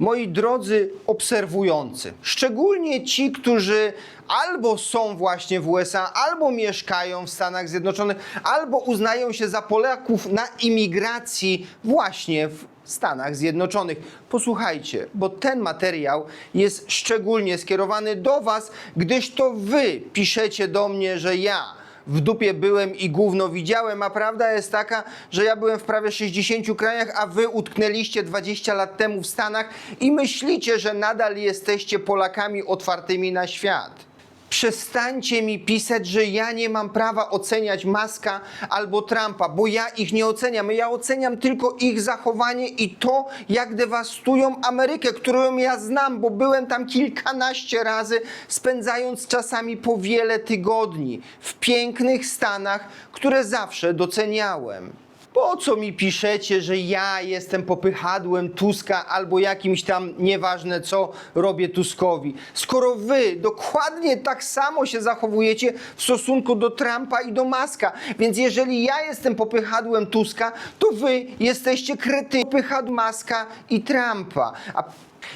Moi drodzy obserwujący, szczególnie ci, którzy albo są właśnie w USA, albo mieszkają w Stanach Zjednoczonych, albo uznają się za Polaków na imigracji właśnie w Stanach Zjednoczonych. Posłuchajcie, bo ten materiał jest szczególnie skierowany do Was, gdyż to Wy piszecie do mnie, że ja w dupie byłem i gówno widziałem, a prawda jest taka, że ja byłem w prawie 60 krajach, a wy utknęliście 20 lat temu w Stanach i myślicie, że nadal jesteście Polakami otwartymi na świat. Przestańcie mi pisać, że ja nie mam prawa oceniać Maska albo Trumpa, bo ja ich nie oceniam. Ja oceniam tylko ich zachowanie i to, jak dewastują Amerykę, którą ja znam, bo byłem tam kilkanaście razy, spędzając czasami po wiele tygodni w pięknych Stanach, które zawsze doceniałem. Po co mi piszecie, że ja jestem popychadłem Tuska albo jakimś tam nieważne co robię Tuskowi? Skoro wy dokładnie tak samo się zachowujecie w stosunku do Trumpa i do Maska. Więc jeżeli ja jestem popychadłem Tuska, to wy jesteście kryty popychadł Maska i Trumpa. A,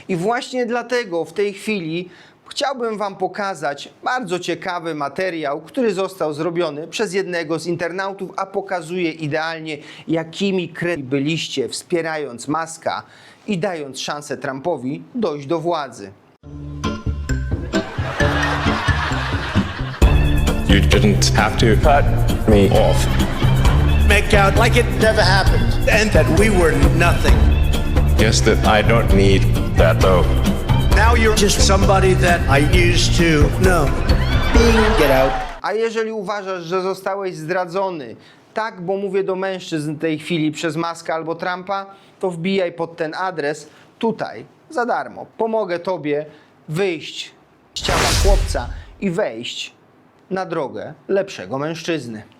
I właśnie dlatego w tej chwili Chciałbym Wam pokazać bardzo ciekawy materiał, który został zrobiony przez jednego z internautów, a pokazuje idealnie, jakimi kredami byliście, wspierając Maska i dając szansę Trumpowi dojść do władzy. You didn't have to cut me off. make out like it never happened and that we were nothing. Guess that I don't need that though. Now you're just somebody that I used to know. Get out. A jeżeli uważasz, że zostałeś zdradzony, tak, bo mówię do mężczyzn w tej chwili przez Maska albo Trumpa, to wbijaj pod ten adres tutaj za darmo. Pomogę Tobie wyjść z ciała chłopca i wejść na drogę lepszego mężczyzny.